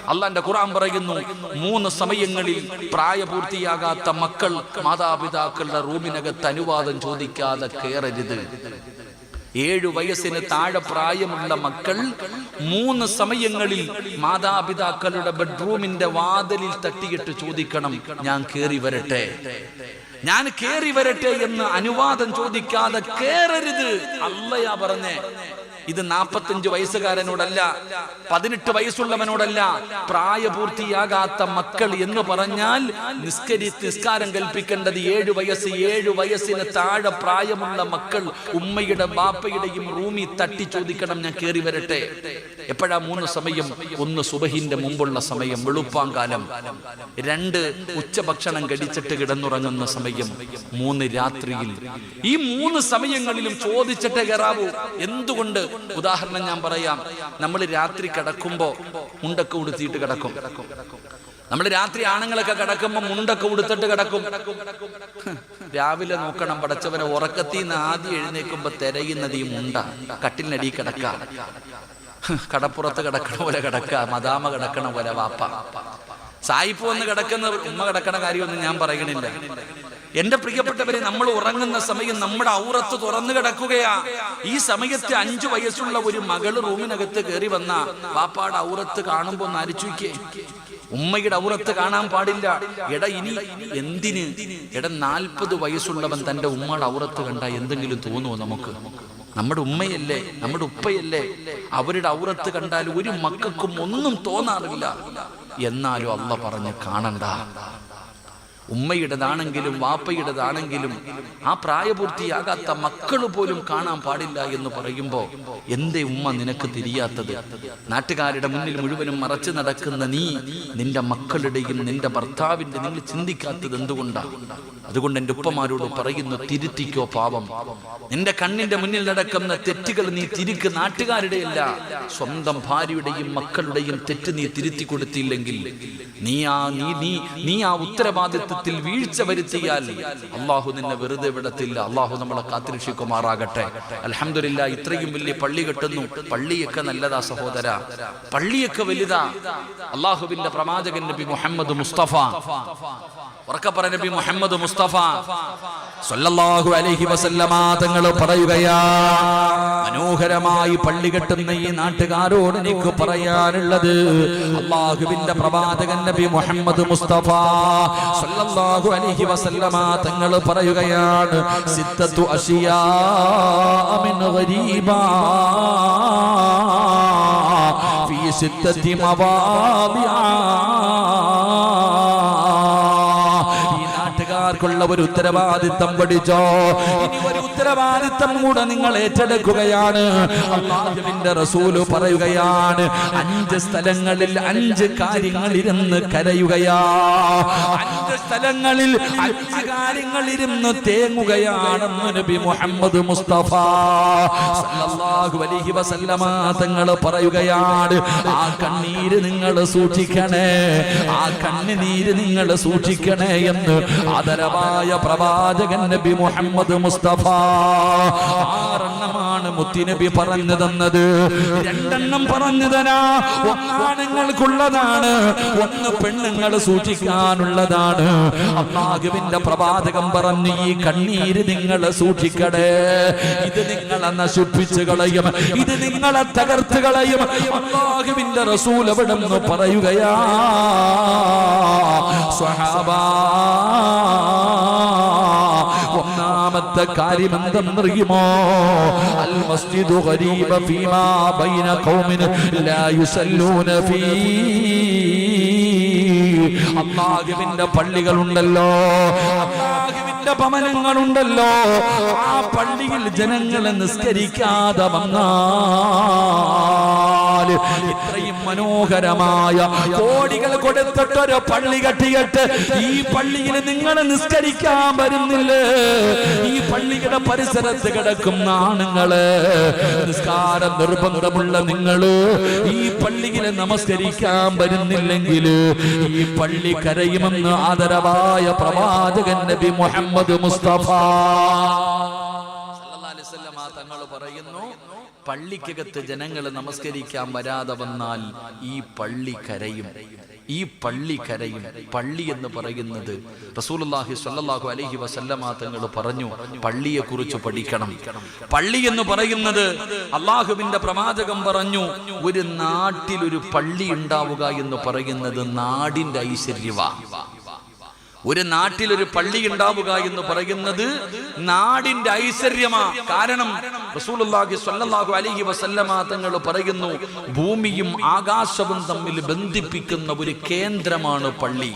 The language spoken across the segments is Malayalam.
അള്ളാന്റെ ഖുർആൻ പറയുന്നു മൂന്ന് സമയങ്ങളിൽ പ്രായപൂർത്തിയാകാത്ത മക്കൾ മാതാപിതാക്കളുടെ റൂമിനകത്ത് അനുവാദം ചോദിക്കാതെ കയറരുത് ഏഴു വയസ്സിന് താഴെ പ്രായമുള്ള മക്കൾ മൂന്ന് സമയങ്ങളിൽ മാതാപിതാക്കളുടെ ബെഡ്റൂമിന്റെ വാതിലിൽ തട്ടിയിട്ട് ചോദിക്കണം ഞാൻ കേറി വരട്ടെ? ഞാൻ കേറി വരട്ടെ എന്ന് അനുവാദം ചോദിക്കാതെ കേറരുത്. അല്ലയാ പറഞ്ഞേ ഇത് നാപ്പത്തഞ്ച് വയസ്സുകാരനോടല്ല പതിനെട്ട് വയസ്സുള്ളവനോടല്ല പ്രായപൂർത്തിയാകാത്ത മക്കൾ എന്ന് പറഞ്ഞാൽ നിസ്കരി നിസ്കാരം കൽപ്പിക്കേണ്ടത് ഏഴു വയസ്സ് ഏഴു വയസ്സിന് താഴെ പ്രായമുള്ള മക്കൾ ഉമ്മയുടെ ബാപ്പയുടെയും റൂമി തട്ടി ചോദിക്കണം ഞാൻ കയറി വരട്ടെ. എപ്പോഴാ മൂന്ന് സമയം? ഒന്ന് സുബഹിന്റെ മുമ്പുള്ള സമയം വെളുപ്പാങ്കാലം രണ്ട് ഉച്ചഭക്ഷണം കടിച്ചിട്ട് കിടന്നുറങ്ങുന്ന സമയം. മൂന്ന് രാത്രിയിൽ. ഈ മൂന്ന് സമയങ്ങളിലും ചോദിച്ചിട്ടേ കയറാവൂ എന്തുകൊണ്ട്? ഉദാഹരണം ഞാൻ പറയാം. നമ്മൾ രാത്രി കിടക്കുമ്പോ മുണ്ടൊക്കെ ഉടുത്തിയിട്ട് കിടക്കും. നമ്മൾ രാത്രി ആണുങ്ങളൊക്കെ കിടക്കുമ്പോ മുണ്ടൊക്കെ ഉടുത്തിട്ട് കിടക്കും. രാവിലെ നോക്കണം പടച്ചവനെ ഉറക്കത്തിൽ നിന്ന് ആദ്യം എഴുന്നേക്കുമ്പോ തിരയുന്നത് ഈ മുണ്ട. കട്ടിലിനടി കിടക്ക. കടപ്പുറത്ത് കിടക്കണ പോലെ കിടക്ക. മദാമ കിടക്കണ പോലെ വാപ്പ. സായിപ്പ് വന്ന് കിടക്കുന്ന ഉമ്മ കിടക്കണ കാര്യമൊന്നും ഞാൻ പറയണില്ല. എന്റെ പ്രിയപ്പെട്ടവരെ നമ്മൾ ഉറങ്ങുന്ന സമയം നമ്മുടെ ഔറത്ത് തുറന്നു കിടക്കുകയാ. ഈ സമയത്ത് അഞ്ചു വയസ്സുള്ള ഒരു മകൾ റൂമിനകത്ത് കയറി വന്ന വാപ്പാടെ ഔറത്ത് കാണുമ്പോ നരിച്ചുക്കേ ഉമ്മയുടെ ഔറത്ത് കാണാൻ പാടില്ല. എട ഇനി എന്തിന്? എട നാൽപ്പത് വയസ്സുള്ളവൻ തന്റെ ഉമ്മയുടെ ഔറത്ത് കണ്ട എന്തെങ്കിലും തോന്നുമോ നമുക്ക്? നമ്മുടെ ഉമ്മയല്ലേ നമ്മുടെ ഉപ്പയല്ലേ? അവരുടെ ഔറത്ത് കണ്ടാൽ ഒരു മക്കൾക്കും ഒന്നും തോന്നാറില്ല. എന്നാലും അല്ല പറഞ്ഞ് കാണണ്ട. ഉമ്മയുടേതാണെങ്കിലും വാപ്പയുടേതാണെങ്കിലും ആ പ്രായപൂർത്തിയാകാത്ത മക്കൾ പോലും കാണാൻ പാടില്ല എന്ന് പറയുമ്പോ എന്തേ ഉമ്മ നിനക്ക് തിരിയാത്തത്? നാട്ടുകാരുടെ മുന്നിൽ മുഴുവനും മറച്ചു നടക്കുന്ന നീ നിന്റെ മക്കളുടെയും നിന്റെ ഭർത്താവിന്റെ നിങ്ങൾ ചിന്തിക്കാത്തത് എന്തുകൊണ്ടാ? അതുകൊണ്ട് എന്റെ ഉപ്പമാരോട് പറയുന്നു തിരുത്തിക്കോ പാവം. നിന്റെ കണ്ണിന്റെ മുന്നിൽ നടക്കുന്ന തെറ്റുകൾ നീ തിരുക്ക്. നാട്ടുകാരുടെയല്ല സ്വന്തം ഭാര്യയുടെയും മക്കളുടെയും തെറ്റ് നീ തിരുത്തി കൊടുത്തില്ലെങ്കിൽ നീ ആ നീ നീ ആ ഉത്തരവാദിത്വത്തിൽ വീഴ്ച വരുത്തിയാൽ അള്ളാഹു നിന്നെ വെറുതെ വിടത്തില്ല. അള്ളാഹു നമ്മളെ കാത്തിരക്ഷിക്കുമാറാകട്ടെ. അലഹമില്ല ഇത്രയും വലിയ പള്ളി കെട്ടുന്നു. പള്ളിയൊക്കെ നല്ലതാ സഹോദര. പള്ളിയൊക്കെ വലുതാ. അള്ളാഹുവിന്റെ പ്രവാചകൻ നബി മുഹമ്മദ് മുസ്തഫ. ഉറക്കപ്പറ നബി മുഹമ്മദ് മുസ്തഫ. സല്ലല്ലാഹു അലൈഹി വസല്ലമ തങ്ങൾ പറയുകയാ. മനോഹരമായി പള്ളി കെട്ടുന്ന ഈ നാട്ടുകാരോട് എനിക്ക് പറയാനുള്ളത് അള്ളാഹുവിന്റെ പ്രവാചകൻ നബി മുഹമ്മദ് മുസ്തഫ. സല്ലല്ലാഹു അലൈഹി വസല്ലമ തങ്ങൾ പറയുകയാണ് സിത്തത്തു അഷിയാ മിൻ ഗരീബാ ഫീ സിത്തത്തി മവാദിആ. നാട്ടുകാർക്കുള്ള ഒരു ഉത്തരവാദിത്തം പഠിച്ചോ? ഇനി ഒരു ഉത്തരവാദിത്തം കൂടെ നിങ്ങൾ ഏറ്റെടുക്കുകയാണ്. അള്ളാഹുവിന്റെ റസൂൽ പറയുകയാണ് അഞ്ച് സ്ഥലങ്ങളിൽ അഞ്ച് കാര്യങ്ങൾ ഇരുന്ന് കരയുകയാ. അഞ്ച് സ്ഥലങ്ങളിൽ അഞ്ച് കാര്യങ്ങൾ ഇരുന്ന് തേങ്ങുകയാണെന്ന് നബി മുഹമ്മദ് മുസ്തഫ സല്ലല്ലാഹു അലൈഹി തങ്ങൾ പറയുകയാണ് ആ കണ്ണീര് നിങ്ങൾ സൂക്ഷിക്കണേ ആ കണ്ണുനീര് നിങ്ങൾ സൂക്ഷിക്കണേ എന്ന്. ആദരവായ പ്രവാചകൻ നബി മുഹമ്മദ് മുസ്തഫ. ആറെണ്ണമാണ് മുത്തിനബി പറഞ്ഞു തന്നത്. രണ്ടെണ്ണം പറഞ്ഞു തരാ. ഒന്നാണുങ്ങൾക്കുള്ളതാണ് ഒന്ന് പെണ്ണുങ്ങൾ സൂക്ഷിക്കാനുള്ളതാണ്. അള്ളാഹുവിന്റെ പ്രവാചകം പറഞ്ഞു ഈ കണ്ണീര് നിങ്ങൾ സൂക്ഷിക്കണേ. ഇത് നിങ്ങളെ നശിപ്പിച്ചു കളയും. ഇത് നിങ്ങളെ തകർത്ത് കളയും. അള്ളാഹുവിന്റെ റസൂൽ എവിടെ നിന്ന് പറയുകയാ സ്വഹാബാ ഒന്നാമത്തെ കാര്യം എന്തെന്നറിയുമോ? അൽ മസ്ജിദു ഖരീബ ഫീമാ ബൈന ഖൗമിൻ ലാ യുസല്ലൂന ഫീ. അള്ളാഹുവിന്റെ പള്ളികളുണ്ടല്ലോ. അള്ളാഹുവിന്റെ ഭവനങ്ങളുണ്ടല്ലോ. ആ പള്ളിയിൽ ജനങ്ങളെ നിസ്കരിക്കാതെ വന്നാൽ ഇത്രയും മനോഹരമായ കോടികൾ കൊടുത്തിട്ടൊരു പള്ളി കെട്ടിയിട്ട് ഈ പള്ളിയിൽ നിങ്ങൾ നിസ്കരിക്കാൻ വരുന്നില്ലേ? ഈ പള്ളിയുടെ പരിസരത്ത് കിടക്കുന്ന ആണുങ്ങൾ നിസ്കാരം നിർബന്ധമുള്ള നിങ്ങൾ ഈ പള്ളിയിൽ നമസ്കരിക്കാൻ വരുന്നില്ലെങ്കിൽ ഈ പള്ളി കരയുമെന്ന് ആദരവായ പ്രവാചകൻ നബി മുഹമ്മദ് മുസ്തഫ. പള്ളിക്കകത്ത് ജനങ്ങൾ നമസ്കരിക്കാൻ വരാതെ വന്നാൽ ഈ പള്ളി കരയും. ഈ പള്ളി കരയും. പള്ളി എന്ന് പറയുന്നത് റസൂലുള്ളാഹി സ്വല്ലല്ലാഹു അലൈഹി വസല്ലമ തങ്ങൾ പറഞ്ഞു പള്ളിയെ കുറിച്ച് പഠിക്കണം. പള്ളി എന്ന് പറയുന്നത് അള്ളാഹുവിന്റെ പ്രവാചകം പറഞ്ഞു ഒരു നാട്ടിൽ ഒരു പള്ളി ഉണ്ടാവുക എന്ന് പറയുന്നത് നാടിന്റെ ഐശ്വര്യവാ. ഒരു നാട്ടിലൊരു പള്ളി ഉണ്ടാവുക എന്ന് പറയുന്നത് നാടിന്റെ ഐശ്വര്യമാ. കാരണം റസൂലുള്ളാഹി സ്വല്ലല്ലാഹു അലൈഹി വസല്ലമ തങ്ങൾ പറയുന്നു ഭൂമിയും ആകാശവും തമ്മിൽ ബന്ധിപ്പിക്കുന്ന ഒരു കേന്ദ്രമാണ് പള്ളി.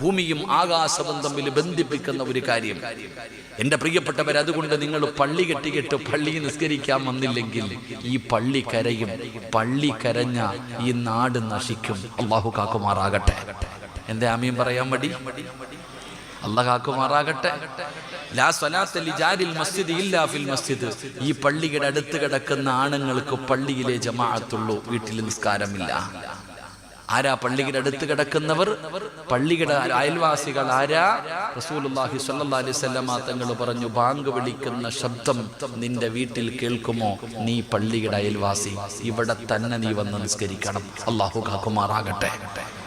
ഭൂമിയും ആകാശവും തമ്മിൽ ബന്ധിപ്പിക്കുന്ന ഒരു കാര്യം. എന്റെ പ്രിയപ്പെട്ടവർ അതുകൊണ്ട് നിങ്ങൾ പള്ളി കെട്ടിക്കെട്ട് പള്ളി നിസ്കരിക്കാൻ വന്നില്ലെങ്കിൽ ഈ പള്ളി കരയും. പള്ളി കരഞ്ഞ ഈ നാട് നശിക്കും. അള്ളാഹു കാക്കുമാറാകട്ടെ. എന്റെ അമ്മയും പറയാൻ മടി? അള്ളഹാക്കുമാറാകട്ടെ ഈ പള്ളിയുടെ അടുത്ത് കിടക്കുന്ന ആണുങ്ങൾക്ക് പള്ളിയിലെ ജമാഅത്തുള്ളൂ വീട്ടിൽ നിസ്കാരമില്ല. ആരാ പള്ളിയുടെ അടുത്ത് കിടക്കുന്നവർ? പള്ളിയുടെ അയൽവാസികൾ ആരാ? സ്വല്ലല്ലാഹി അലൈഹി വസല്ലം തങ്ങൾ പറഞ്ഞു ബാങ്ക് വിളിക്കുന്ന ശബ്ദം നിന്റെ വീട്ടിൽ കേൾക്കുമോ? നീ പള്ളിയുടെ അയൽവാസി ഇവിടെ തന്നെ നീ വന്ന് നിസ്കരിക്കണം. അള്ളാഹു കാക്കുമാറാകട്ടെ.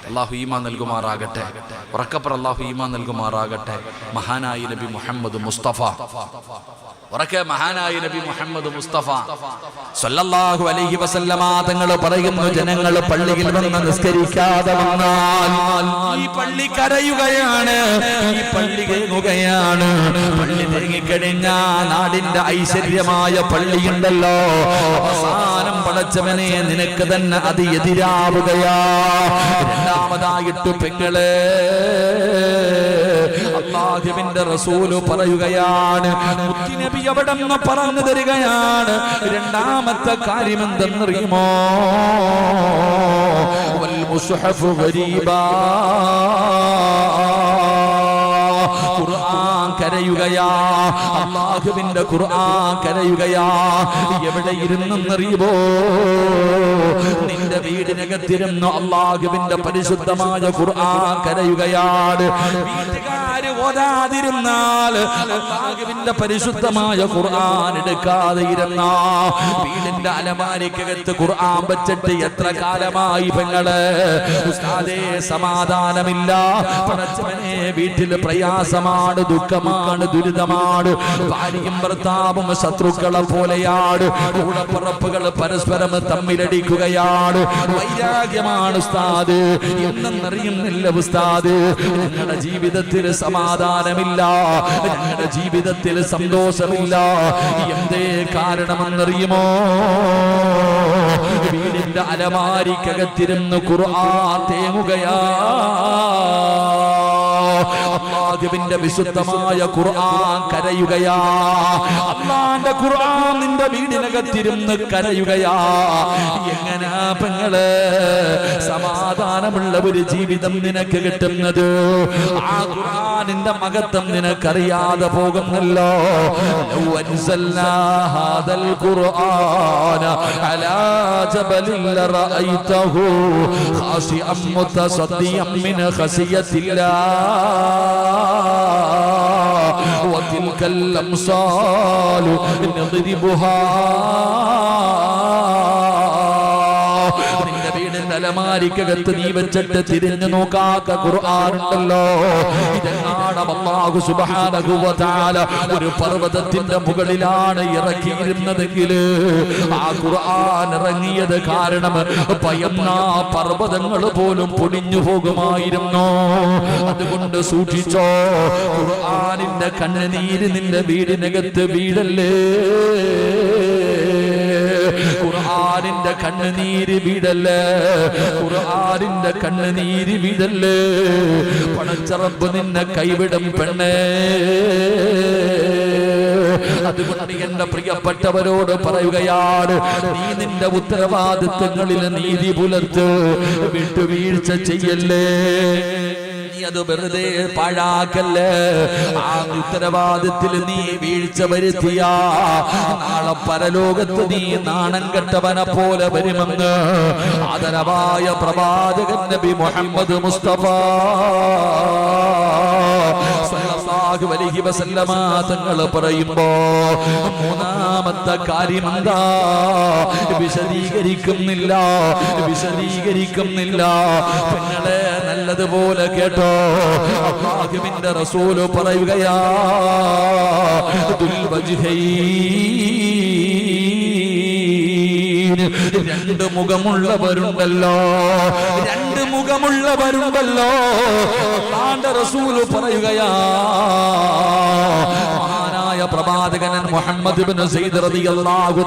അള്ളാഹു ഈമാ നൽകുമാറാകട്ടെ. ഉറക്കപ്പുറ അള്ളാഹു ഈമാ നൽകുമാറാകട്ടെ. മഹാനായി നബി മുഹമ്മദ് മുസ്തഫ. ഉറക്കെ മഹാനായ നബി മുഹമ്മദ് മുസ്തഫ. സല്ലല്ലാഹു അലൈഹി വസല്ലമ തങ്ങൾ പറയുന്നു ജനങ്ങൾ പള്ളിയിൽ വന്ന് നിസ്കരിക്കാതെ വന്നാൽ ഈ പള്ളി കരയുകയാണ് ഈ പള്ളി കേങ്ങുകയാണ് പള്ളി തേങ്ങിക്കഴിഞ്ഞ നാടിന്റെ ഐശ്വര്യമായ പള്ളിയുണ്ടല്ലോ അവസാനം പടച്ചവനെ നിനക്ക് തന്നെ അത് എതിരാവുകയാ. രണ്ടാമതായിട്ട് പെങ്ങളെ. അള്ളാഹുവിന്റെ റസൂൽ പറയുകയാണ് നബി അവിടെ നിന്ന് പറഞ്ഞു തരികയാണ്? രണ്ടാമത്തെ കാര്യം എന്തെന്നറിയുമോ? വൽ മുസ്ഹഫ് ഗരീബാ. കരയുകയാ. അള്ളാഹുവിന്റെ ഖുർആൻ കരയുകയാ. എവിടെ ഇരുന്നെന്നറിയുമോ നിന്റെ വീടിനകത്തിരുന്ന് അള്ളാഹുവിന്റെ പരിശുദ്ധമായ ഖുർആൻ കരയുകയാണ്. വീട്ടുകാര് ഓതാതിരുന്നാൽ അള്ളാഹുവിന്റെ പരിശുദ്ധമായ ഖുർആൻ എടുക്കാതെ ഇരുന്ന. വീടിന്റെ അലമാരിക്കകത്ത് ഖുർആൻ വെച്ചിട്ട് എത്ര കാലമായി പെങ്ങൾ? ഉസ്താദേ സമാധാനമില്ല. പടച്ചവനെ വീട്ടിൽ പ്രയാസമാണ് ദുഃഖമാണ് ദുരിതമാണ്. ഭാര്യയും ഭർത്താവും ശത്രുക്കളെ പോലെയാണ്. കൂടപ്പുറപ്പുകൾ പരസ്പരം തമ്മിലടിക്കുകയാണ്. വൈരാഗ്യമാണ് ഉസ്താദ്. എന്നറിയുന്നില്ല ഉസ്താദ്. ഞങ്ങളുടെ ജീവിതത്തിൽ സമാധാനമില്ല. ഞങ്ങളുടെ ജീവിതത്തിൽ സന്തോഷമില്ല. എന്തേ കാരണമെന്നറിയുമോ? വീടിന്റെ അലമാരിക്കകത്തിരുന്ന് ഖുർആൻ തേങ്ങുകയാ. അള്ളാഹുവിന്റെ വിശുദ്ധമായ ഖുർആൻ കരയുകയാ. അള്ളാന്റെ ഖുർആൻ നിന്റെ വീടിനകത്തിരുന്ന് കരയുകയാ. എങ്ങനാ പെങ്ങൾ സമാധാനമുള്ള ഒരു ജീവിതം നിനക്ക് കിട്ടുന്നത്? ആ ഖുർആനിന്റെ മഹത്വം നിനക്കറിയാതെ പോകുന്നല്ലോ. ഖുർആന അലാ മിൻ وتلك الأمصال نضربها. അലമാരിക്കകത്ത് നീ വെച്ചിട്ട് തിരിഞ്ഞു നോക്കാത്ത ഖുർആാനുണ്ടല്ലോ സുബ്ഹാനഹു വ തആല ഒരു പർവതത്തിന്റെ മുകളിലാണ് ഇറക്കിയിരുന്നതെങ്കിൽ ആ ഖുർആൻ ഇറങ്ങിയത് കാരണം ഭയന്ന പർവതങ്ങൾ പോലും പൊടിഞ്ഞു പോകുമായിരുന്നു. അതുകൊണ്ട് സൂക്ഷിച്ചോ ഖുർആനിന്റെ കണ്ണുനീര് നിന്റെ വീടിനകത്ത് വീടല്ലേ ഖുർആനിന്റെ കണ്ണുനീര് വീടല്ലേ ഖുർആനിന്റെ കണ്ണുനീര് വീടല്ലേ പണച്ചറപ്പ് നിന്നെ കൈവിടും പെണ്ണേ. അതുകൊണ്ട് എന്റെ പ്രിയപ്പെട്ടവരോട് പറയുകയാണ് നീ നിന്റെ ഉത്തരവാദിത്തങ്ങളിൽ നീതി പുലർത്ത് വിട്ടുവീഴ്ച ചെയ്യല്ലേ? നീ അത് വെറുതെ പാഴാക്കല്ല്? ആ ഉത്തരവാദിത്തിൽ നീ വീഴ്ച വരുത്തിയ. നാളെ പരലോകത്ത് നീ നാണം കെട്ടവനെ പോലെ വരുമെന്ന് ആദരവായ പ്രവാചകൻ നബി മുഹമ്മദ് മുസ്തഫ തങ്ങൾ പറയുമ്പോ മൂന്നാമത്തെ കാര്യം എന്താ? വിശദീകരിക്കുന്നില്ല വിശദീകരിക്കുന്നില്ല. പെങ്ങളെ നല്ലതുപോലെ കേട്ടോ. അള്ളാഹുവിന്റെ റസൂൽ പറയുകയാ രണ്ട് മുഖമുള്ളവരുണ്ടല്ലോ. രണ്ട് മുഖമുള്ളവരുണ്ടല്ലോ. റസൂൽ പറയുകയാ പ്രവാചകനൻ മുഹമ്മദ് ഇബ്നു സയ്യിദ് റളിയല്ലാഹു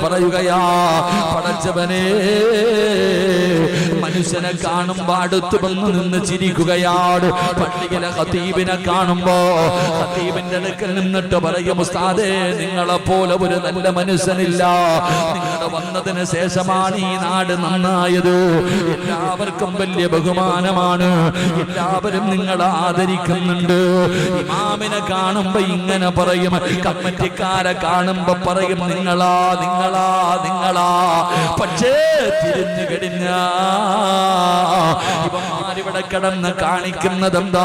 പറയുകയാ പടച്ചവനെ മനുഷ്യനെ കാണുമ്പോ അടുത്ത് വന്ന് നിന്ന് ചിരിക്കുകയാണ്. പള്ളിയിലെ ഹതീബിനെ കാണുമ്പോ ഹതീബിന്റെ അടുക്കൽ നിന്നിട്ട് പറയും ഉസ്താദേ നിങ്ങളെ പോലെ ഒരു നല്ല മനുഷ്യനില്ല. നിങ്ങളുടെ വന്നതിന് ശേഷമാണ് ഈ നാട് നന്നായത്. എല്ലാവർക്കും വലിയ ബഹുമാനമാണ്. എല്ലാവരും നിങ്ങളെ ആദരിക്കുന്നുണ്ട്. ഇമാമിനെ കാണുമ്പോ ഇങ്ങനെ പറയും കമ്മറ്റിക്കാരെ കാണുമ്പോ പറയും നിങ്ങളാ നിങ്ങളാ നിങ്ങളാ. പക്ഷേ തിരിഞ്ഞു കഴിഞ്ഞ ഇവ ഇവന്മാരിവിടെ കിടന്ന് കാണിക്കുന്നത് എന്താ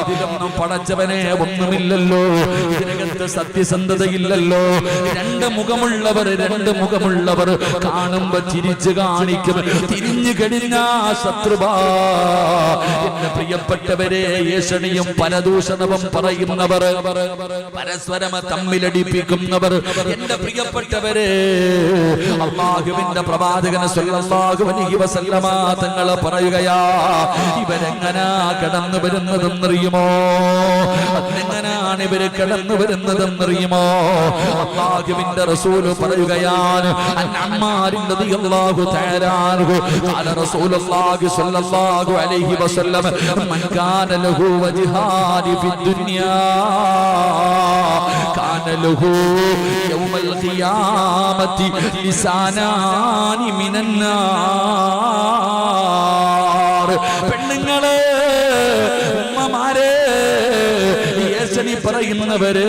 ഇതിലൊന്നും പടച്ചവനെ ഒന്നുമില്ലല്ലോ. ഇതിനകത്ത് സത്യസന്ധതയില്ലല്ലോ. രണ്ട് മുഖമുള്ളവർ രണ്ട് മുഖമുള്ളവർ കാണുമ്പോ ചിരിച്ചു കാണിക്കും. തിരിഞ്ഞു കഴിഞ്ഞ ശത്രുവാ. എന്റെ പ്രിയപ്പെട്ടവരെ ഏഷണിയും പരദൂഷണവും പറയുന്നവർ പരസ്പരം തമ്മിലടിപ്പിക്കുന്നവർ എന്റെ പ്രിയപ്പെട്ടവരെ അള്ളാഹുവിന്റെ പ്രവാചകനെ സ്വല്ലല്ലാഹു അലൈഹി വസല്ലമ തങ്ങൾ പറയുകയാ ഇവരെങ്ങനാ കടന്നു വരുന്നതെന്നറിയുമോ അതെങ്ങനാണ് ഇവർ കടന്നു വരുന്നതെന്നറിയുമോ അള്ളാഹുവിന്റെ റസൂൽ പറയുകയാണ് അന്നമ്മാരിൻ റളിയല്ലാഹു തആല അൻഹു ഖാല റസൂലുള്ളാഹി സ്വല്ലല്ലാഹു അലൈഹി വസല്ലം മൻ കാന ലഹു വജ്ഹാനി ഫിദ്ദുനിയാ കാന ലഹു യൗമൽ ഖിയാമത്തി ലിസാനാനി മിനൻ പറയുന്നവര്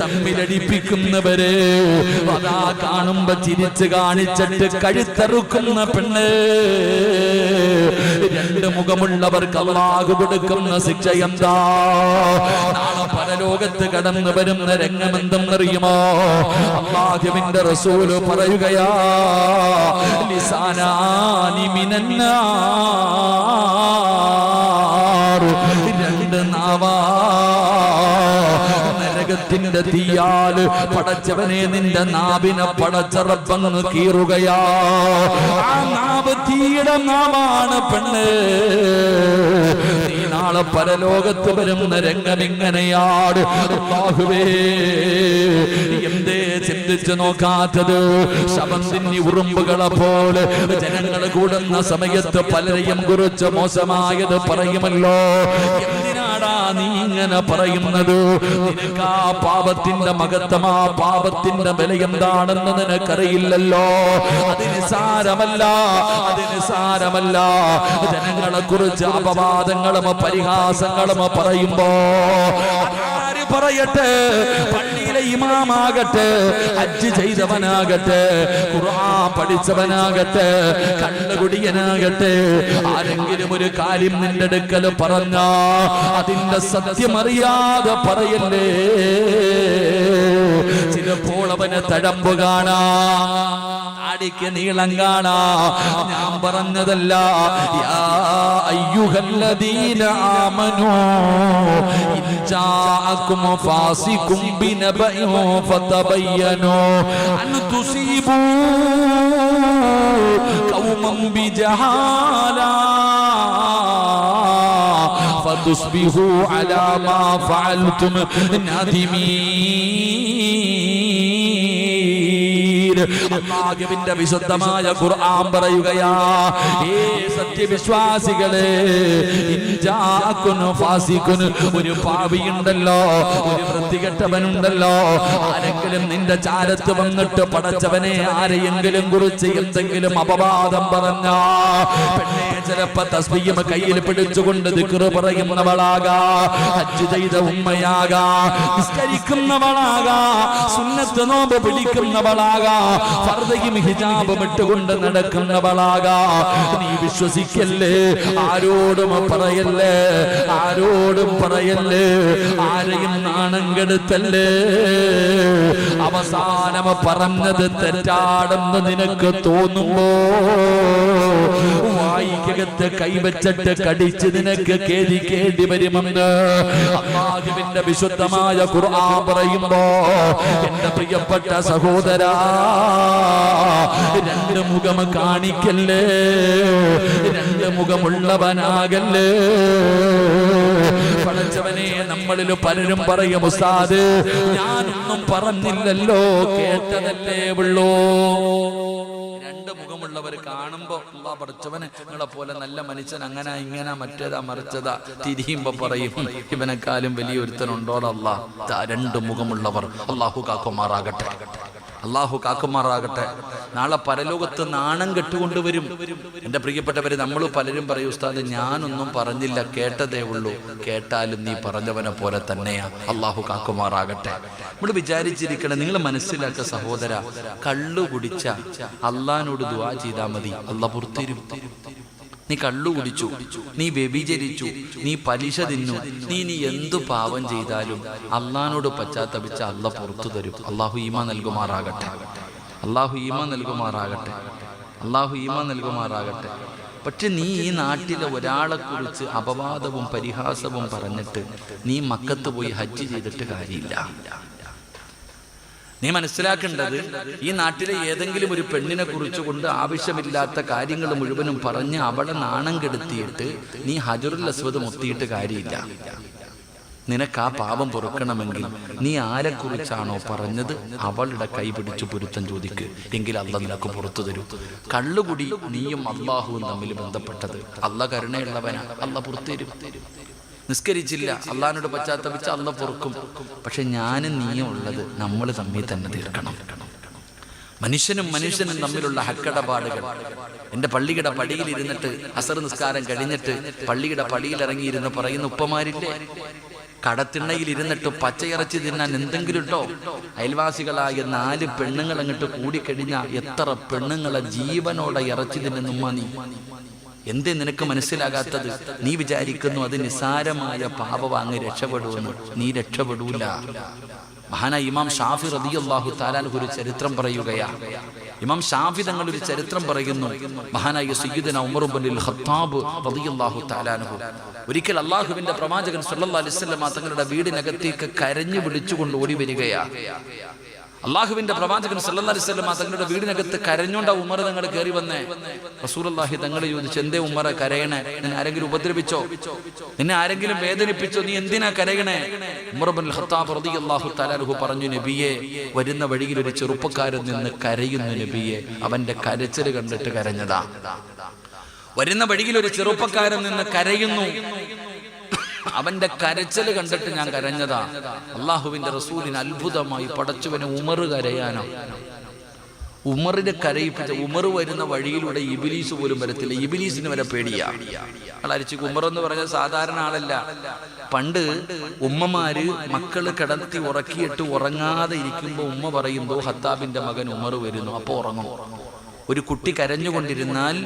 തമ്മിലടിപ്പിക്കുന്നവര് അതാ കാണുമ്പോ ചിരിച്ച് കാണിച്ചിട്ട് കഴുത്തറുക്കുന്ന പെണ്ണ്. രണ്ട് മുഖമുള്ളവർക്ക് അള്ളാഹു കൊടുക്കുന്ന ശിക്ഷ എന്താ? നാളെ പരലോകത്ത് കടന്നു വരുന്ന രംഗമെന്തെന്നറിയുമോ? അള്ളാഹുവിന്റെ റസൂൽ പറയുകയാ ലിസാനാനി രണ്ട് നാവാ നരകത്തിന്റെ തീയാൽ പടച്ചവനെ നിന്റെ നാവിനെ പടച്ചറപ്പങ്ങ് കീറുകയാ. ആ നാവ് തീയുടെ നാവാണ് പെണ്ണ്. നീ നാളെ പരലോകത്ത് വരുന്ന രംഗം എന്തേ ചിന്തിച്ചു നോക്കാത്തത്. ശബന്തിന്നി ഉറുമ്പുകളെ പോലെ ജനങ്ങൾ കൂടുന്ന സമയത്ത് പലരെയും കുറിച്ച് മോശമായത് പറയുമല്ലോ. എന്തിനാടാ നീ ഇങ്ങനെ പറയുന്നത്? നിനക്ക് ആ പാപത്തിന്റെ മകത്വം ആ പാപത്തിന്റെ വില എന്താണെന്ന് നിനക്കറിയില്ലല്ലോ. അതിന് സാരമല്ല അതിന് സാരമല്ല. ജനങ്ങളെ കുറിച്ച് അപവാദങ്ങളും പരിഹാസങ്ങളും പറയുമ്പോ പറയട്ടെ? ഇമാമാകട്ടെ ഹജ്ജ് ചെയ്തവനാകട്ടെ ഖുർആൻ പഠിച്ചവനാകട്ടെ കണ്ണുകുടിയനാകട്ടെ ആരെങ്കിലും ഒരു കാര്യം നിന്റെ അടുക്കൽ പറഞ്ഞ അതിന്റെ സത്യമറിയാതെ പറയല്ലേ? ചിലപ്പോൾ അവന് തഴമ്പ് കാണാ. താടിക്ക് നീളം കാണാ ഞാൻ പറഞ്ഞതല്ല യാ അയ്യുഹല്ലദീന ആമനൂ ഇൻ ജാഅകും ഫാസികും ബിനബഇൻ ഫതബയ്യനൂ അൻ തുസീബൂ ഖൗമൻ ബിജഹാലാ فتصبحوا على ما فعلتم نادمين അള്ളാഹുവിന്റെ വിശുദ്ധമായ ഖുർആൻ പറയുകയാ ഏ സത്യവിശ്വാസികളെ ഒരു പാവിയുണ്ടല്ലോ ഒരു വൃത്തികെട്ടവനുണ്ടല്ലോ. ആരെങ്കിലും നിന്റെ ചാരത്ത് വന്നിട്ട് പടച്ചവനെ ആരെയെങ്കിലും കുറിച്ച് എന്തെങ്കിലും അപവാദം പറഞ്ഞ ചിലപ്പോ തസ്ബിയും കയ്യിൽ പിടിച്ചുകൊണ്ട് ദിക്റ് പറയുന്നവളാകാ ഹജ്ജ് ചെയ്ത ഉമ്മയാകാ നിസ്കരിക്കുന്നവളാകാ സുന്നത്ത് നോമ്പ് പിടിക്കുന്നവളാകാ ഫർദയും ഹിജാബും ഇട്ടുകൊണ്ട് നടക്കുന്നവളാകാ. നീ വിശ്വസിക്കല്ലേ? ആരോടും പറയല്ലേ? ആരോടും പറയല്ലേ? ആരെയും നാണം കെടുത്തല്ലേ അവസാനം പറഞ്ഞത് തെറ്റാടെന്ന് നിനക്ക് തോന്നുമ്പോ വായിക്കകത്ത് കൈവച്ചിട്ട് കടിച്ച് നിനക്ക് കേദിക്കേണ്ടി വരുമെന്ന് വിശുദ്ധമായ ഖുർആൻ പറയുമ്പോ എന്റെ പ്രിയപ്പെട്ട സഹോദരാ രണ്ട് മുഖം കാണിക്കല്ലേ? രണ്ട് മുഖമുള്ളവനാകല്ലേ? പഠിച്ചവനെ നമ്മളിൽ പലരും പറയും ഉസ്താദ് ഞാനൊന്നും പറഞ്ഞില്ലല്ലോ കേട്ടതല്ലേ ഉള്ളോ. രണ്ട് മുഖമുള്ളവർ കാണുമ്പോ അള്ളാ പഠിച്ചവനെ നിങ്ങളെ പോലെ നല്ല മനുഷ്യൻ അങ്ങനെ ഇങ്ങനെ മറ്റേതാ മറിച്ചതാ. തിരിയുമ്പോ പറയും ഇവനെക്കാളും വലിയൊരുത്തനുണ്ടോടല്ല? രണ്ട് മുഖമുള്ളവർ. അള്ളാഹു കാക്കുമാറാകട്ടെ. അള്ളാഹു കാക്കുമാറാകട്ടെ. നാളെ പരലോകത്ത് നാണം കെട്ടുകൊണ്ടുവരും. എന്റെ പ്രിയപ്പെട്ടവരെ നമ്മൾ പലരും പറയും ഉസ്താദ് ഞാനൊന്നും പറഞ്ഞില്ല കേട്ടതേ ഉള്ളൂ. കേട്ടാലും നീ പറഞ്ഞവനെ പോലെ തന്നെയാ. അള്ളാഹു കാക്കുമാറാകട്ടെ. നമ്മൾ വിചാരിച്ചിരിക്കണം നിങ്ങൾ മനസ്സിലാക്കുക സഹോദര കള്ളു കുടിച്ച അള്ളഹാനോട് ദുവാ ചെയ്താൽ മതി. അല്ല പുറത്തരും നീ കള്ളു കുടിച്ചു നീ വ്യഭിചരിച്ചു നീ പലിശ തിന്നു നീ നീ എന്തു പാവം ചെയ്താലും അള്ളഹാനോട് പശ്ചാത്തപിച്ച അല്ല പുറത്തു തരും. അള്ളാഹു ഈമ നൽകുമാറാകട്ടെ. അള്ളാഹു ഈമ നൽകുമാറാകട്ടെ. അള്ളാഹു ഈമ നൽകുമാറാകട്ടെ. പക്ഷെ നീ ഈ നാട്ടിലെ ഒരാളെ കുറിച്ച് അപവാദവും പരിഹാസവും പറഞ്ഞിട്ട് നീ മക്കത്ത് പോയി ഹജ്ജ് ചെയ്തിട്ട് കാര്യമില്ല. നീ മനസ്സിലാക്കേണ്ടത് ഈ നാട്ടിലെ ഏതെങ്കിലും ഒരു പെണ്ണിനെ കുറിച്ച് കൊണ്ട് ആവശ്യമില്ലാത്ത കാര്യങ്ങൾ മുഴുവനും പറഞ്ഞ് അവളെ നാണം കെടുത്തിയിട്ട് നീ ഹജറുൽ അസ്വദ് മുത്തിയിട്ട് കാര്യമില്ല. നിനക്ക് ആ പാപം പൊറുക്കണമെങ്കിൽ നീ ആരെക്കുറിച്ചാണോ പറഞ്ഞത്? അവളുടെ കൈ പിടിച്ചു പൊരുത്തം ചോദിക്ക്. എങ്കിൽ അല്ല നിനക്ക് പുറത്തു തരൂ. കള്ളുകുടി നീയും അള്ളാഹുവും തമ്മിൽ ബന്ധപ്പെട്ടത്. അല്ല കരുണയുള്ളവനാ. അല്ല പുറത്തു തരും. നിസ്കരിച്ചില്ല. അള്ളഹാനോട് പശ്ചാത്തപിച്ച അല്ല പൊറുക്കും. പക്ഷെ ഞാനും നീയും ഉള്ളത് നമ്മൾ തമ്മിൽ തന്നെ തീർക്കണം. മനുഷ്യനും മനുഷ്യനും തമ്മിലുള്ള ഹക്കടപാടുകൾ. എന്റെ പള്ളിയുടെ പടിയിൽ ഇരുന്നിട്ട് അസർ നിസ്കാരം കഴിഞ്ഞിട്ട് പള്ളിയുടെ പടിയിൽ ഇറങ്ങിയിരുന്ന് പറയുന്ന ഉപ്പമാരില്ലേ? കടത്തിണ്ണയിൽ ഇരുന്നിട്ട് പച്ചയിറച്ചി തിന്നാൻ എന്തെങ്കിലും ഇട്ടോ അയൽവാസികളായ നാല് പെണ്ണുങ്ങൾ അങ്ങോട്ട് കൂടിക്കഴിഞ്ഞാൽ എത്ര പെണ്ണുങ്ങളെ ജീവനോടെ ഇറച്ചി തിന്നുമ്മ നീ? എന്തേ നിനക്ക് മനസ്സിലാകാത്തത്? നീ വിചാരിക്കുന്നു അത് നിസാരമായ പാപവാങ്ങി രക്ഷപ്പെടുമെന്ന്. നീ രക്ഷപ്പെടൂല. മഹാന ഇമാം ഷാഫി റതിയാഹു താലാൽ ഒരു ചരിത്രം പറയുകയാ. ഇമാം ഷാഫി തങ്ങൾ ഒരു ചരിത്രം പറയുന്നു. മഹാനായ സയ്യിദന ഉമറുബലിൽ ഹത്താബ് ഖത്താബ് റളിയല്ലാഹു താലാൻഹു ഒരിക്കൽ അള്ളാഹുവിന്റെ പ്രവാചകൻ സല്ലാ അലൈഹി വസല്ലം തങ്ങളുടെ വീടിനകത്തേക്ക് കരഞ്ഞു വിളിച്ചുകൊണ്ട് ഓടി വരികയാ. അള്ളാഹുവിന്റെ പ്രവാചകൻ വസല്ലം തങ്ങളുടെ വീടിനകത്ത് കരഞ്ഞോണ്ട ഉമർ തങ്ങൾ കയറി വന്നേ. റസൂലുള്ളാഹി തങ്ങളെ ചോദിച്ചു എന്തേ ഉമറ കരയണേ? നിന്നെ ആരെങ്കിലും ഉപദ്രവിച്ചോ? നിന്നെ ആരെങ്കിലും വേദനിപ്പിച്ചോ? നീ എന്തിനാ കരയണേ? ഉമർ ബിൻ ഖത്താബ് റളിയല്ലാഹു തആലാഹു പറഞ്ഞു നബിയെ വരുന്ന വഴിയിൽ ഒരു ചെറുപ്പക്കാരൻ നിന്ന് കരയുന്നു നബിയെ. അവന്റെ കരച്ചിൽ കണ്ടിട്ട് കരഞ്ഞതാ. വരുന്ന വഴിയിൽ ഒരു ചെറുപ്പക്കാരൻ നിന്ന് കരയുന്നു. അവന്റെ കരച്ചൽ കണ്ടിട്ട് ഞാൻ കരഞ്ഞതാ. അള്ളാഹുവിന്റെ റസൂലിന് അത്ഭുതമായി പടച്ചുവന് ഉമർ കരയാനോ. ഉമറിനെ കരയിപ്പിച്ച ഉമർ വരുന്ന വഴിയിലൂടെ ഇബിലീസ് പോലും വരത്തില്ല. ഇബിലീസിന് വരെ പേടിയാ. അളരിച്ചു ഉമർ എന്ന് പറഞ്ഞ സാധാരണ ആളല്ല. പണ്ട് ഉമ്മമാര് മക്കൾ കിടത്തി ഉറക്കിയിട്ട് ഉറങ്ങാതെ ഇരിക്കുമ്പോ ഉമ്മ പറയുമ്പോ ഹത്താബിന്റെ മകൻ ഉമർ വരുന്നു. അപ്പൊ ഉറങ്ങും. ഒരു കുട്ടി കരഞ്ഞുകൊണ്ടിരുന്നാൽ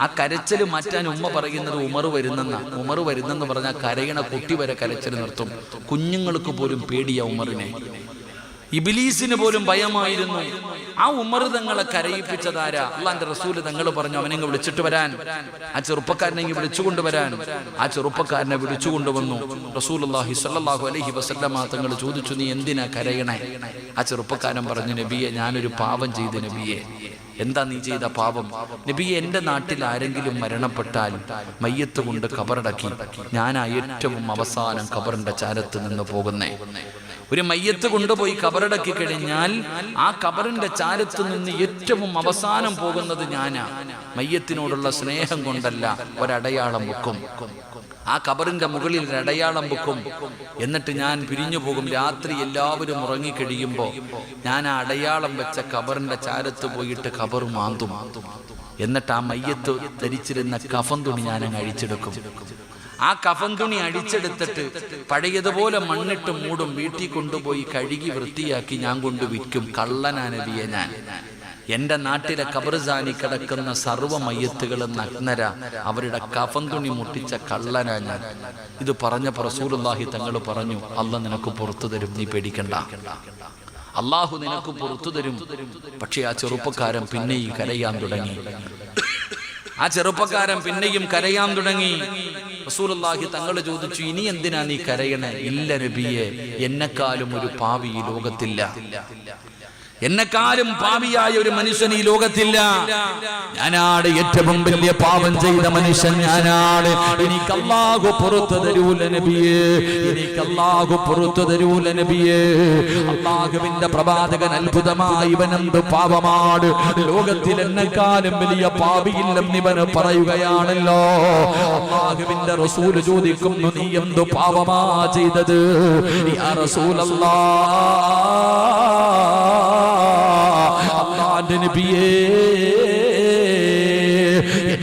ആ കരച്ചൽ മാറ്റാൻ ഉമ്മ പറയുന്നത് ഉമർ വരുന്നെന്ന. ഉമർ വരുന്നെന്ന് പറഞ്ഞാൽ കരയണ കുട്ടി വരെ കരച്ചൽ നിർത്തും. കുഞ്ഞുങ്ങൾക്ക് പോലും പേടിയ ഉമറിനെ. ഇബിലീസിന് പോലും ഭയമായിരുന്നു. ആ ഉമർ തങ്ങളെ കരയിപ്പിച്ചതാരാ? അള്ളാന്റെ റസൂൽ തങ്ങൾ പറഞ്ഞു അവനെ വിളിച്ചിട്ട് വരാൻ. ആ ചെറുപ്പക്കാരനെ വിളിച്ചുകൊണ്ട് വിളിച്ചുകൊണ്ടുവരാൻ ആ ചെറുപ്പക്കാരനെ വിളിച്ചുകൊണ്ടുവന്നു റസൂൽ അള്ളാഹി സല്ലാഹു അലഹി തങ്ങൾ ചോദിച്ചു നീ എന്തിനാ കരയണേ? ആ ചെറുപ്പക്കാരൻ പറഞ്ഞു നബിയെ ഞാനൊരു പാവം ചെയ്ത് നബിയെ. എന്താ നീ ചെയ്ത പാപം നബി എന്റെ നാട്ടിൽ ആരെങ്കിലും മരണപ്പെട്ടാൽ മയ്യത്ത് കൊണ്ട് കബറടക്കി. ഞാനാ ഏറ്റവും അവസാനം കബറിന്റെ ചാരത്ത് നിന്ന് പോകുന്നേ. ഒരു മയ്യത്ത് കൊണ്ടുപോയി കബറടക്കി കഴിഞ്ഞാൽ ആ കബറിന്റെ ചാരത്ത് നിന്ന് ഏറ്റവും അവസാനം പോകുന്നത് ഞാനാ. മയ്യത്തിനോടുള്ള സ്നേഹം കൊണ്ടല്ല ഒരടയാളം വെക്കും. ആ കബറിന്റെ മുകളിൽ ഒരു അടയാളം വെക്കും. എന്നിട്ട് ഞാൻ പിരിഞ്ഞു പോകും. രാത്രി എല്ലാവരും ഉറങ്ങിക്കഴിയുമ്പോൾ ഞാൻ ആ അടയാളം വെച്ച കബറിന്റെ ചാരത്ത് പോയിട്ട് കബർ മാന്തു. എന്നിട്ട് ആ മയ്യത്ത് ധരിച്ചിരുന്ന കഫം തുണി ഞാൻ അഴിച്ചെടുക്കും. ആ കഫൻ തുണി അടിച്ചെടുത്തിട്ട് പഴയതുപോലെ മണ്ണിട്ട് മൂടും വീട്ടിൽ കൊണ്ടുപോയി കഴുകി വൃത്തിയാക്കി ഞാൻ കൊണ്ട് വിൽക്കും. കള്ളനാനവിയ ഞാൻ. എന്റെ നാട്ടിലെ കബർസാനി കിടക്കുന്ന സർവ മയ്യത്തുകളും നഗ്നര. അവരുടെ കഫൻ തുണി മുട്ടിച്ച കള്ളനാ ഞാൻ. ഇത് പറഞ്ഞ റസൂലുള്ളാഹി തങ്ങൾ പറഞ്ഞു അല്ല നിനക്ക് പുറത്തു തരും നീ പേടിക്കണ്ട. അള്ളാഹു നിനക്ക് പുറത്തു തരും. പക്ഷെ ആ ചെറുപ്പക്കാരൻ ഈ കരയാൻ തുടങ്ങി. ആ ചെറുപ്പക്കാരൻ പിന്നെയും കരയാൻ തുടങ്ങി. റസൂലുള്ളാഹി തങ്ങൾ ചോദിച്ചു ഇനി എന്തിനാ നീ കരയണേ? ഇല്ല നബിയെ എന്നെക്കാളും ഒരു പാവി ഈ ലോകത്തില്ല. എന്നെക്കാളും പാപിയായ ഒരു മനുഷ്യൻ ഈ ലോകത്തില്ല. ഞാനാണ് ഏറ്റവും വലിയ പാപം ചെയ്ത മനുഷ്യൻ ഞാനാണ്. എനിക്ക് അല്ലാഹു പുറത്തു തരൂല നബിയേ. എനിക്ക് അല്ലാഹു തരൂല നബിയേ. അള്ളാഹുവിന്റെ പ്രവാചകൻ അത്ഭുതമായി ഇവനെന്ത് പാപമാണ്. ലോകത്തിൽ എന്നെക്കാലും വലിയ പാപിയില്ലെന്ന് ഇവന് പറയുകയാണല്ലോ. അള്ളാഹുവിന്റെ റസൂൽ ചോദിക്കുന്നു നീ എന്ത് പാപമാ ചെയ്തത്? യാ റസൂലല്ലാ. അള്ളാന്റെ നബിയേ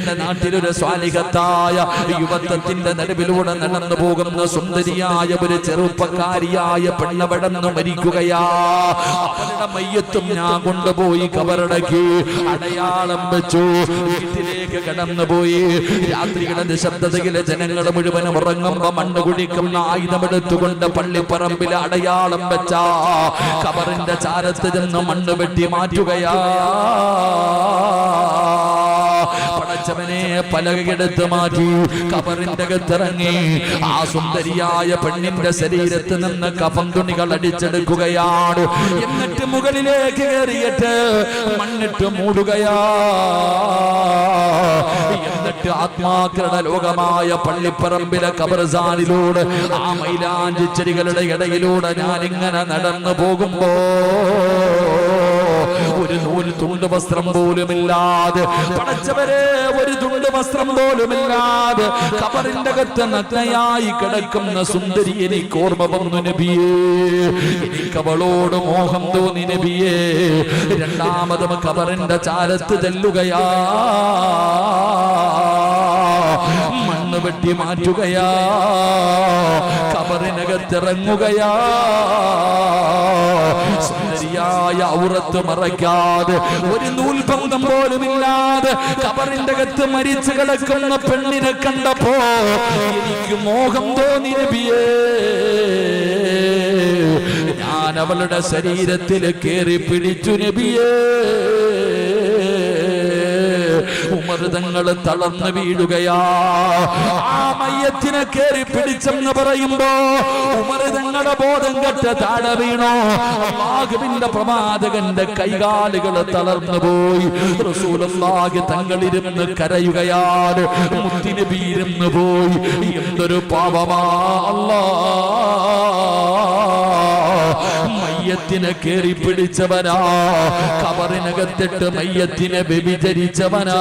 എന്റെ നാട്ടിലൊരു സ്വാലികത്തായ യുവത്വത്തിന്റെ നടുവിലൂടെ നടന്നു പോകുന്ന സുന്ദരിയായ ഒരു ചെറുപ്പക്കാരിയായ പെണ്ണവടന്ന് മരിക്കുകയാ. അവരുടെ മയ്യത്തും ഞാൻ കൊണ്ടുപോയി കവറടക്കി അടയാളം വെച്ചു. വീട്ടിലേക്ക് കടന്നുപോയി. രാത്രിയുടെ നിശബ്ദതയിലെ ജനങ്ങൾ മുഴുവനും ഉറങ്ങുമ്പോ മണ്ണ് കുടിക്കുന്ന ആയുധമെടുത്തുകൊണ്ട് പള്ളിപ്പറമ്പിൽ അടയാളം വെച്ച. കവറിന്റെ ചാരത്ത് നിന്ന് മണ്ണ് വെട്ടി മാറ്റുകയാ. പടച്ചവനെ പലകയെടുത്ത് മാറ്റി കബറിന്റെ അകത്തിറങ്ങി. ആ സുന്ദരിയായ പെണ്ണിന്റെ ശരീരത്ത് നിന്ന് കഫം തുണികൾ അടിച്ചെടുക്കുകയാണ്. എന്നിട്ട് മുകളിലേക്ക് കയറിയിട്ട് മണ്ണിട്ട് മൂടുകയാ. എന്നിട്ട് ആത്മാക്കളുടെ ലോകമായ പള്ളിപ്പറമ്പിലെ കബർസാനിലൂടെ ആ മൈലാഞ്ചിച്ചെടികളുടെ ഇടയിലൂടെ ഞാൻ ഇങ്ങനെ നടന്നു പോകുമ്പോ ഒരു തുണ്ട് വസ്ത്രം പോലുമില്ലാതെ പടച്ചവരെ ഒരു തുണ്ട് വസ്ത്രം പോലുമില്ലാതെ കബറിന്റെ അകത്ത് നഗ്നയായി കിടക്കുന്ന സുന്ദരി എനിക്ക് ഓർമ്മ വന്നു നബിയേ. എനിക്ക് അവളോട് മോഹം തോന്നി നബിയേ. രണ്ടാമതും കബറിന്റെ ചാരത്ത് ചെല്ലുകയാ. വെട്ടി മാറ്റുകയാ. കബറിനകത്തിറങ്ങുകയാ സുന്ദരിയായ ഔറത്ത് മറയ്ക്കാതെ ഒരു നൂൽബന്ധം പോലുമില്ലാതെ കബറിന്റെ അകത്ത് മരിച്ചു കിടക്കുന്ന പെണ്ണിനെ കണ്ടപ്പോ എനിക്ക് മോഹം തോന്നി നബിയേ. ഞാൻ അവളുടെ ശരീരത്തിൽ കേറി പിടിച്ചു നബിയേ. ഉമർതങ്ങൾ തളർന്നു വീഴുകയാ. ആ മയ്യത്തിനെ കയറി പിടിച്ചെന്ന് പറയുമ്പോ ഉമർതങ്ങളുടെ ബോധം കെട്ട താഴെ വീണോ. അള്ളാഹുവിന്റെ പ്രവാചകന്റെ കൈകാലുകൾ തളർന്നു പോയി. റസൂലല്ലാഹി തങ്ങളിരുന്ന് കരയുകയാണ്. മുത്തിന് വീരുന്നു പോയി. എന്തൊരു പാപമാ. അല്ലാ മയ്യത്തിനെ കേറി പിടിച്ചവനാ. കബറിനകത്തിട്ട് മയ്യത്തിനെ വ്യഭിചരിച്ചവനാ.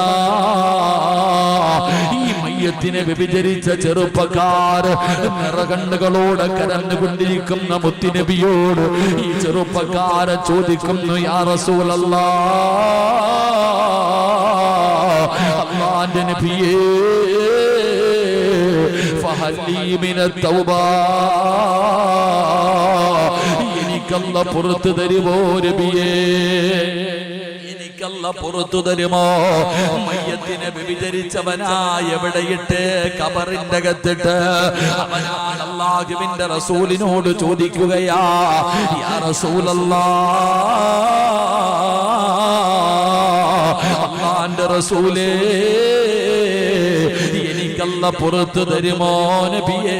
ഈ മയ്യത്തിനെ വ്യഭിചരിച്ച ചെറുപ്പക്കാർ നിറകണ്ണുകളോട് കരഞ്ഞുകൊണ്ടിരിക്കുന്ന മുത്തിനബിയോട് ഈ ചെറുപ്പക്കാരൻ ചോദിക്കുന്നു യാ റസൂലല്ലാ അള്ളാന്റെ നബിയേ മിനത് തൗബാ. എനിക്കല്ല പുറത്തു തരുമോ രബിയേ? എനിക്കല്ല പുറത്തു തരുമോ? മയ്യത്തിനെ വ്യഭിചരിച്ചവനായ എവിടെയിട്ട്? കബറിന്റെ അകത്തിട്ട്. അവനാണ് അള്ളാഹുവിന്റെ റസൂലിനോട് ചോദിക്കുകയാ യാ റസൂലല്ലാ അള്ളാന്റെ റസൂലേ എനിക്കല്ല പുറത്തു തരുമോ നബിയേ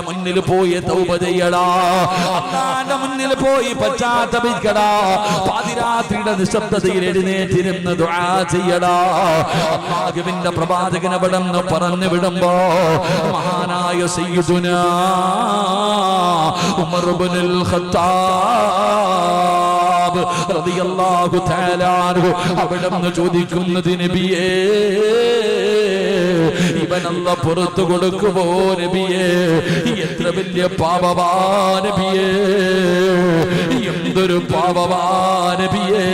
അള്ളാഹുവിന്റെ മുന്നിൽ പോയി തൗബ ചെയ്യടാ അള്ളാന്റെ മുന്നിൽ പോയി പശ്ചാത്തപിക്കടാ. പാതിരാത്രിയുടെ നിശബ്ദതയിൽ എഴുന്നേറ്റിരുന്ന് ദുആ ചെയ്യടാ. അള്ളാഹുവിന്റെ പ്രവാചകൻ അവിടെ പറഞ്ഞു വിടുമ്പോ മഹാനായ സയ്യിദുനാ ഉമർ ഇബ്നുൽ ഖത്താബ് റളിയല്ലാഹു തആല അവിടെ നിന്ന് ചോദിക്കുന്നത് നബിയേ ഇവനല്ല പുറത്തു കൊടുക്കുമോ നബിയേ? എത്ര വലിയ പാപമാ നബിയേ? എന്തൊരു പാപമാ നബിയേ?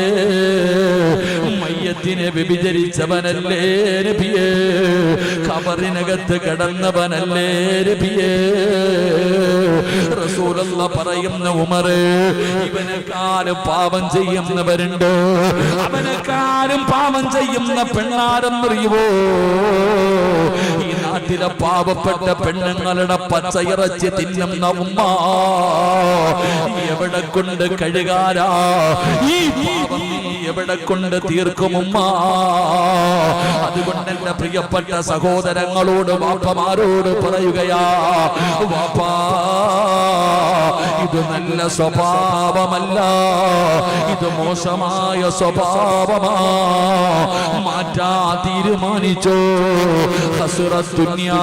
മയ്യത്തിനെ വ്യഭിചരിച്ചവനല്ലേ നബിയേ? ഖബറിനകത്ത് കിടന്നവനല്ലേ നബിയേ? റസൂലല്ല പറയുന്ന ഉമറ് ഇവനെക്കാരും പാപം ചെയ്യുന്നവരുണ്ട്. അവനെക്കാരും പാപം ചെയ്യുന്ന പെണ്ണാരെന്നറിയുവോ? ഈ നാട്ടിലെ പാവപ്പെട്ട പെണ്ണുങ്ങളുടെ പച്ചയിറച്ചി തിന്നുന്ന ഉമ്മ. എവിടെ കൊണ്ട് കഴുകാരാ ഈ നീ എവിടെ കൊണ്ട് തീർക്കും ഉമ്മ? അതുകൊണ്ട് എന്റെ പ്രിയപ്പെട്ട സഹോദരങ്ങളോട് വാപ്പമാരോട് പറയുകയാ വാപ്പാ ഇത് നല്ല സ്വഭാവമല്ല. ഇത് മോശമായ സ്വഭാവമാ. മാറ്റാ തീരുമാനിച്ചോ. ഹസുറത്തുന്യാ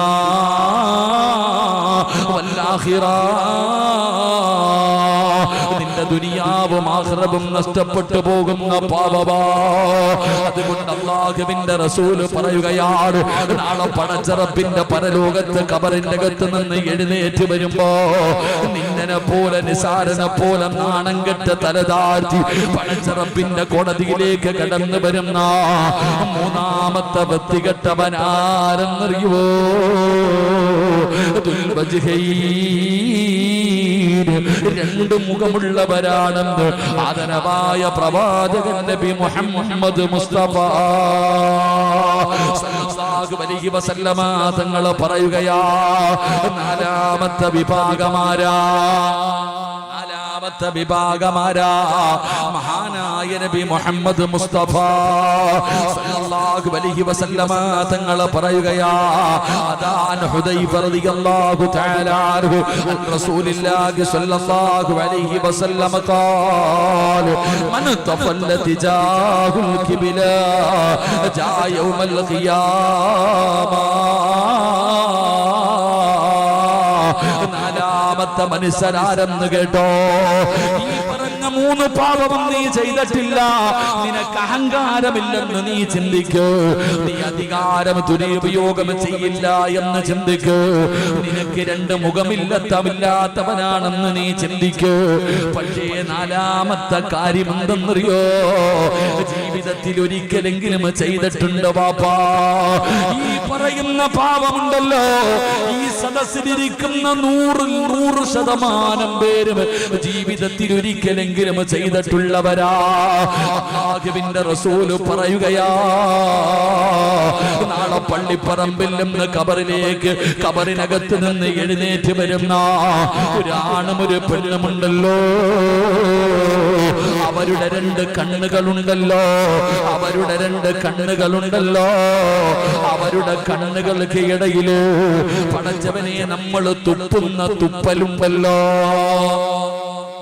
നിന്റെ ദുനിയാവും ആഹ്റവും നഷ്ടപ്പെട്ടു പോകുന്ന പാപമാ അതുകൊണ്ട് അള്ളാഹുവിന്റെ റസൂൽ പറയുകയാണ് നാളെ പണച്ചറപ്പിന്റെ പരലോകത്ത് കബറിന്റെ അകത്ത് നിന്ന് എഴുന്നേറ്റ് വരുമ്പോ നിന്നെ പോലെ നിസാരനെ പോലെ നാണം കെട്ട തലതാഴ്ത്തി പണച്ചറപ്പിന്റെ കോടതിയിലേക്ക് കടന്നു വരുന്ന മൂന്നാമത്തെ വൃത്തികെട്ടവനാരെന്നറിയുവോ ദുൽവജ്ഹൈൻ രണ്ട് മുഖമുള്ളവരാണെന്ന് ആദരവായ പ്രവാചകൻ നബി മുഹമ്മദ് മുസ്തഫ. തങ്ങൾ പറയുകയാ നാലാമത്തെ വിഭാഗമാരാ നാലാമത്തെ വിഭാഗമാരാ മഹാനായ നബി മുഹമ്മദ് മുസ്തഫ സല്ലല്ലാഹു അലൈഹി വസല്ലമ തങ്ങൾ പറയുകയാ അതാണ് ഹുദൈഫ റളിയല്ലാഹു തആല അൻഹു അൻ റസൂലില്ലാഹി സ്വല്ലല്ലാഹു അലൈഹി വസല്ലമ قال من طفل تجاه الكبلا جاء يوم القيامه നാലാമത്തെ മനുഷ്യരാരെന്ന് കേട്ടോ? ഈ മൂന്ന് പാപവും നീ ചെയ്തിട്ടില്ല. നിനക്ക് അഹങ്കാരമില്ലെന്ന് നീ ചിന്തിക്ക്. നീ അധികാരം ദുരുപയോഗം ചെയ്യില്ല എന്ന് ചിന്തിക്ക്. നിനക്ക് രണ്ട് മുഖമില്ലത്തമില്ലാത്തവനാണെന്ന് നീ ചിന്തിക്ക്. പക്ഷേ നാലാമത്തെ കാര്യം എന്തെന്നറിയോ ജീവിതത്തിൽ ഒരിക്കലെങ്കിലും ചെയ്തിട്ടുണ്ട് പാപ്പാ ഈ പറയുന്ന പാപമുണ്ടല്ലോ. ഈ സദസ്സിലിരിക്കുന്ന നൂറിൽ നൂറ് ശതമാനം പേരും ജീവിതത്തിൽ ഒരിക്കലെങ്കിലും ചെയ്തിട്ടുള്ളവരാ? അള്ളാഹുവിന്റെ റസൂൽ പറയുകയാ. നാളെ പള്ളിപ്പറമ്പിൽ നിന്ന് കബറിലേക്ക് കബറിനകത്ത് നിന്ന് എഴുന്നേറ്റ് വരുന്ന ഒരാണും ഒരു പെണ്ണുമുണ്ടല്ലോ. അവരുടെ രണ്ട് കണ്ണുകളുണ്ടല്ലോ. അവരുടെ രണ്ട് കണ്ണുകളുണ്ടല്ലോ. അവരുടെ കണ്ണുകൾക്ക് ഇടയിൽ പടച്ചവനെ നമ്മൾ തുപ്പുന്ന തുപ്പലുണ്ടല്ലോ.